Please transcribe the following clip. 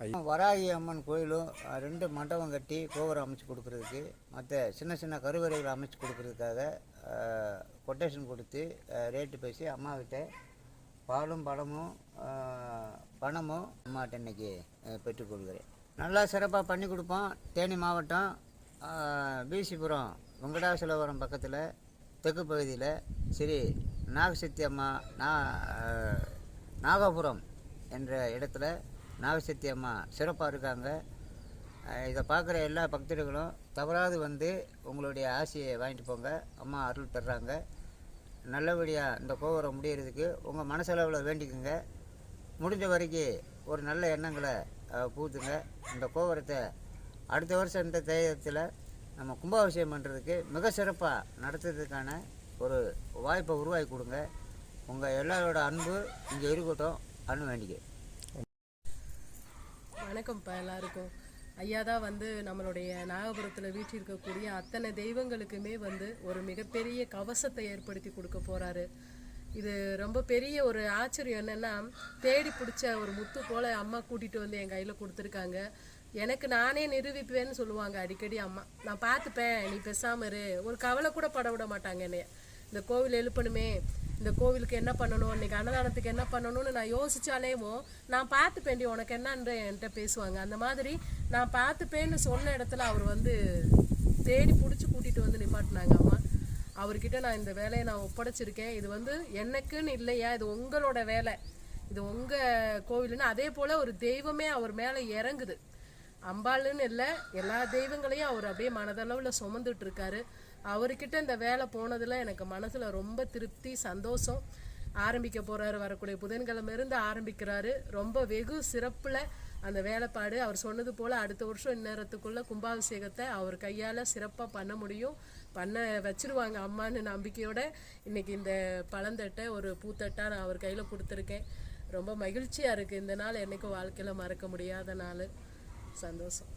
வராகி அம்மன் கோயிலும் ரெண்டு மண்டபம் கட்டி கோபுரம் அமைச்சு கொடுக்கறதுக்கு மற்ற சின்ன சின்ன கருவறைகள் அமைச்சு கொடுக்கறதுக்காக கொட்டேஷன் கொடுத்து ரேட்டு பேசி அம்மாக்கிட்ட பாலும் பழமும் பணமும் அம்மாட்ட இன்னைக்கு பெற்றுக்கொள்கிறேன். நல்லா சிறப்பாக பண்ணி கொடுப்போம். தேனி மாவட்டம் பிசிபுரம் வெங்கடாசலபுரம் பக்கத்தில் தெற்கு பகுதியில் ஸ்ரீ நாகசக்தி அம்மா நா நாகபுரம் என்ற இடத்துல நாகசக்தி அம்மா சிறப்பாக இருக்காங்க இதை பார்க்குற எல்லா பக்தர்களும் தவறாது வந்து உங்களுடைய ஆசையை வாங்கிட்டு போங்க. அம்மா அருள் தர்றாங்க நல்லபடியாக இந்த கோபுரம் முடியறதுக்கு உங்கள் மனசளவில் வேண்டிக்கோங்க. முடிஞ்ச வரைக்கும் ஒரு நல்ல எண்ணங்களை பூத்துங்க இந்த கோபுரத்தை அடுத்த வருஷம் இந்த தேயத்தில் நம்ம கும்பாபிஷேகம் பண்ணுறதுக்கு மிக சிறப்பாக நடத்துறதுக்கான ஒரு வாய்ப்பை உருவாக்கி கொடுங்க. உங்கள் எல்லாரோட அன்பு இங்கே இருக்கட்டும். அன்பு வேண்டிக்க. வணக்கம்ப்பா எல்லாருக்கும். ஐயா தான் வந்து நம்மளுடைய நாகபுரத்தில் வீற்றிருக்கக்கூடிய அத்தனை தெய்வங்களுக்குமே வந்து ஒரு மிகப்பெரிய கவசத்தை ஏற்படுத்தி கொடுக்க போகிறாரு இது ரொம்ப பெரிய ஒரு ஆச்சரியம் என்னென்னா தேடி பிடிச்ச ஒரு முத்து போல் அம்மா கூட்டிகிட்டு வந்து என் கையில் கொடுத்துருக்காங்க. எனக்கு நானே நிரூபிப்பேன்னு சொல்லுவாங்க அடிக்கடி அம்மா. நான் பார்த்துப்பேன் நீ பெசாமரு ஒரு கவலை கூட பட விட மாட்டாங்க என்னைய. இந்த கோவில் எழுப்பணுமே இந்த கோவிலுக்கு என்ன பண்ணணும் இன்னைக்கு அன்னதானத்துக்கு என்ன பண்ணணும்னு நான் யோசிச்சாலேமோ நான் பார்த்துப்பேன்டி உனக்கு என்னன்ற என்கிட்ட பேசுவாங்க. அந்த மாதிரி நான் பார்த்துப்பேன்னு சொன்ன இடத்துல அவர் வந்து தேடி பிடிச்சி கூட்டிகிட்டு வந்து நிப்பாட்டினாங்க அம்மா. அவர்கிட்ட நான் இந்த வேலையை நான் ஒப்படைச்சிருக்கேன். இது வந்து எனக்குன்னு இல்லையா? இது உங்களோட வேலை. இது உங்கள் கோவிலுன்னு. அதே போல் ஒரு தெய்வமே அவர் மேலே இறங்குது. அம்பாளுன்னு இல்லை எல்லா தெய்வங்களையும் அவர் அப்படியே மனதளவில் சுமந்துட்டு இருக்காரு. அவர்கிட்ட இந்த வேலை போனதில் எனக்கு மனசில் ரொம்ப திருப்தி சந்தோஷம். ஆரம்பிக்க போகிறாரு வரக்கூடிய புதன்கிழமை இருந்து ஆரம்பிக்கிறாரு. ரொம்ப வெகு சிறப்பில் அந்த வேலைப்பாடு. அவர் சொன்னது போல் அடுத்த வருஷம் இந்நேரத்துக்குள்ளே கும்பாபிஷேகத்தை அவர் கையால் சிறப்பாக பண்ண முடியும். பண்ண வச்சிருவாங்க அம்மான்னு நம்பிக்கையோட இன்னைக்கு இந்த பழந்தட்டை ஒரு பூத்தட்டாக நான் அவர் கையில் கொடுத்துருக்கேன். ரொம்ப மகிழ்ச்சியாக இருக்குது இந்த நாள் என்னைக்கும் வாழ்க்கையில் மறக்க முடியாத நாள். சந்தோஷம்.